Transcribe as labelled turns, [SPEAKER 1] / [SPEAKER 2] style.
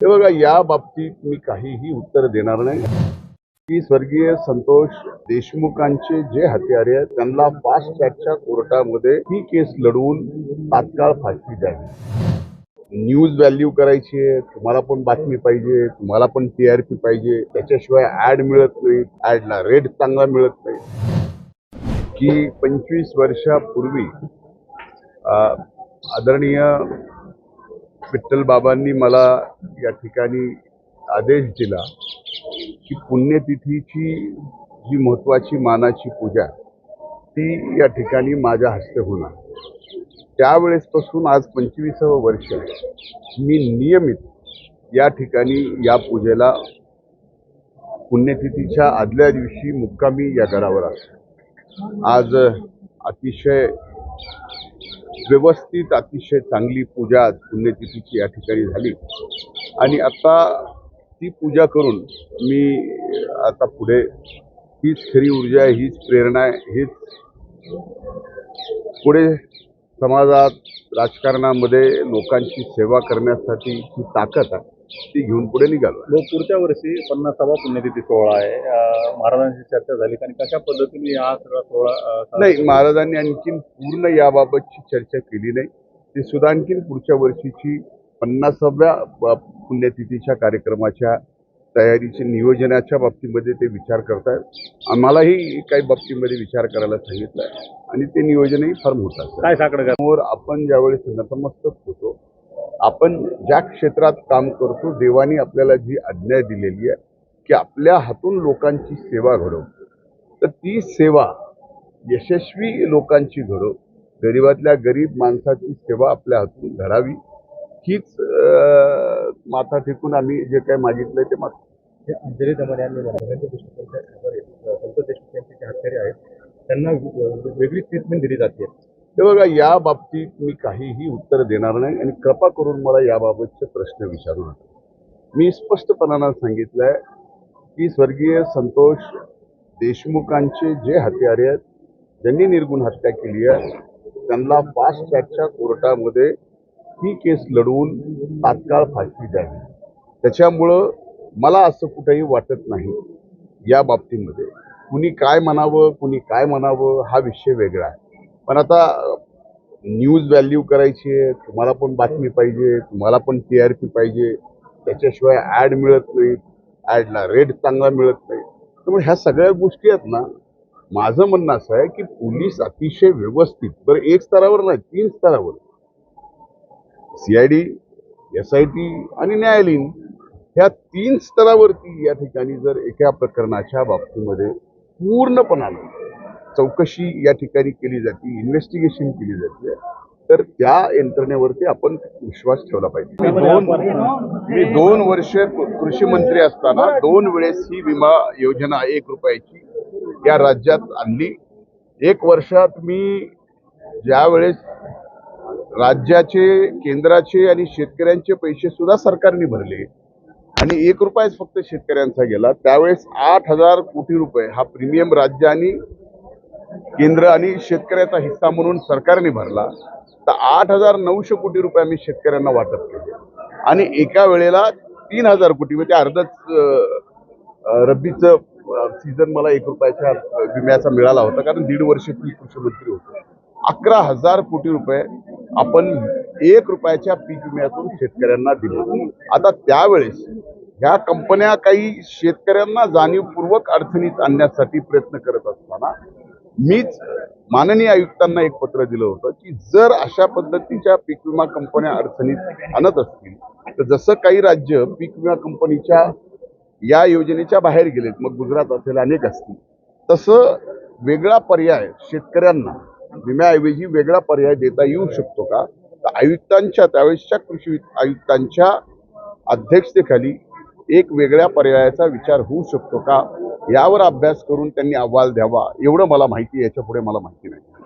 [SPEAKER 1] हे बघा या बाबतीत मी काहीही उत्तर देणार नाही. की स्वर्गीय संतोष देशमुखांचे जे हत्यारे आहेत त्यांना फास्ट ट्रॅकच्या कोर्टामध्ये ही केस लढवून तात्काळ फाशी द्यावी. न्यूज व्हॅल्यू करायची आहे तुम्हाला पण बातमी पाहिजे तुम्हाला पण टी आर पी पाहिजे. त्याच्याशिवाय ऍड मिळत नाही ऍडला रेट चांगला मिळत नाही. की पंचवीस वर्षापूर्वी अ, आदरणीय विठ्ठलबाबांनी मला या ठिकाणी आदेश दिला की पुण्यतिथीची जी महत्वाची मानाची पूजा ती या ठिकाणी माझ्या हस्ते होणार. त्यावेळेसपासून आज पंचवीसावं वर्ष मी नियमित या ठिकाणी या पूजेला पुण्यतिथीच्या आदल्या दिवशी मुक्कामी या घरावर असतो. आज अतिशय व्यवस्थित अतिशय चांगली पूजा आज पुण्यतिथीची या ठिकाणी झाली. आणि आता ती पूजा करून मी आता पुढे हीच खरी ऊर्जा आहे हीच प्रेरणा आहे हीच पुढे समाजात राजकारणामध्ये लोकांची सेवा करण्यासाठी ही ताकद आहे. ती घेऊन पुढे निघालो
[SPEAKER 2] मग पुढच्या वर्षी पन्नासावा पुण्यतिथी सोहळा आहे. महाराजांची चर्चा झाली. आणि कशा पद्धतीने हा सगळा सोहळा
[SPEAKER 1] नाही महाराजांनी आणखीन पूर्ण याबाबतची चर्चा केली नाही. ती सुद्धा आणखीन पुढच्या वर्षीची पन्नासाव्या पुण्यतिथीच्या कार्यक्रमाच्या तयारीचे नियोजनाच्या बाबतीमध्ये ते विचार करतायत. आम्हालाही काही बाबतीमध्ये विचार करायला सांगितलं आहे आणि ते नियोजनही फार मोठं
[SPEAKER 2] काय साकडं
[SPEAKER 1] समोर आपण ज्यावेळेस नतमस्तक होतो आपण ज्या क्षेत्रात काम करतो देवाने आपल्याला जी आज्ञा दिलेली आहे की आपल्या हातून लोकांची सेवा घडव तर ती सेवा यशस्वी लोकांची घडव गरिबातल्या गरीब माणसाची सेवा आपल्या हातून घडावी. हीच माथा टेकून आम्ही जे काही मागितलंय ते मागतो.
[SPEAKER 2] अंजली दमाने यांनी संत देशमुख यांचे जे हत्यारे आहेत त्यांना वेगळी ट्रीटमेंट दिली जाते.
[SPEAKER 1] हे बघा या बाबतीत मी काहीही उत्तर देणार नाही आणि कृपा करून मला याबाबतचे प्रश्न विचारू नका. मी स्पष्टपणानं सांगितलं आहे की स्वर्गीय संतोष देशमुखांचे जे हत्यारे आहेत ज्यांनी निर्गुण हत्या केली आहे त्यांना फास्ट ट्रॅकच्या कोर्टामध्ये ही केस लढवून तात्काळ फाशी द्यावी. त्याच्यामुळं मला असं कुठेही वाटत नाही या बाबतीमध्ये. कुणी काय म्हणावं कुणी काय म्हणावं हा विषय वेगळा आहे. पण आता न्यूज व्हॅल्यू करायची आहे तुम्हाला पण बातमी पाहिजे तुम्हाला पण टी आर पी पाहिजे त्याच्याशिवाय ॲड मिळत नाही ॲडला रेट चांगला मिळत नाही. त्यामुळे ह्या सगळ्या गोष्टी आहेत ना माझं म्हणणं असं आहे की पोलीस अतिशय व्यवस्थित बरं एक स्तरावर नाही तीन स्तरावर. सीआयडी एस आय टी आणि न्यायालयीन ह्या तीन स्तरावरती या ठिकाणी जर एका प्रकरणाच्या बाबतीमध्ये पूर्णपणानं चौकशी या ठिकाणी केली जाते इन्व्हेस्टिगेशन केली जाते. तर त्या यंत्रणेवरती आपण विश्वास ठेवला पाहिजे. मी दोन मी दोन वर्ष कृषी मंत्री असताना दोन वेळेस ही विमा योजना एक रुपयाची या राज्यात आणली. एक वर्षात मी ज्या वेळेस राज्याचे केंद्राचे आणि शेतकऱ्यांचे पैसे सुद्धा सरकारने भरले आणि एक रुपयाच फक्त शेतकऱ्यांचा गेला त्यावेळेस आठ हजार कोटी रुपये हा प्रीमियम राज्य आणि केंद्र आणि शेतकऱ्याचा हिस्सा म्हणून सरकारने भरला तर आठ हजार नऊशे कोटी रुपये आम्ही शेतकऱ्यांना वाटप केले. आणि एका वेळेला तीन हजार कोटी म्हणजे अर्धच रब्बीचं सीझन मला एक रुपयाच्या विम्याचा मिळाला होता कारण दीड वर्ष मी कृषीमंत्री होतो. अकरा हजार कोटी रुपये आपण एक रुपयाच्या पीक विम्यातून शेतकऱ्यांना दिले. आता त्यावेळेस ह्या कंपन्या काही शेतकऱ्यांना जाणीवपूर्वक अडचणीत आणण्यासाठी प्रयत्न करत असतात. मीच माननीय आयुक्तांना एक पत्र दिलं होतं की जर अशा पद्धतीच्या पीक विमा कंपन्या अडचणीत आणत असतील तर जसं काही राज्य पीक विमा कंपनीच्या या योजनेच्या बाहेर गेलेत मग गुजरात असेल अनेक असतील तसं वेगळा पर्याय शेतकऱ्यांना विम्याऐवजी वेगळा पर्याय देता येऊ शकतो का? तर आयुक्तांच्या त्यावेळेसच्या कृषी आयुक्तांच्या अध्यक्षतेखाली एक वेगळ्या पर्यायाचा विचार होऊ शकतो का? यावर अभ्यास करून त्यांनी अहवाल द्यावा. एवढं मला माहिती आहे, याच्यापुढे मला माहिती नाही.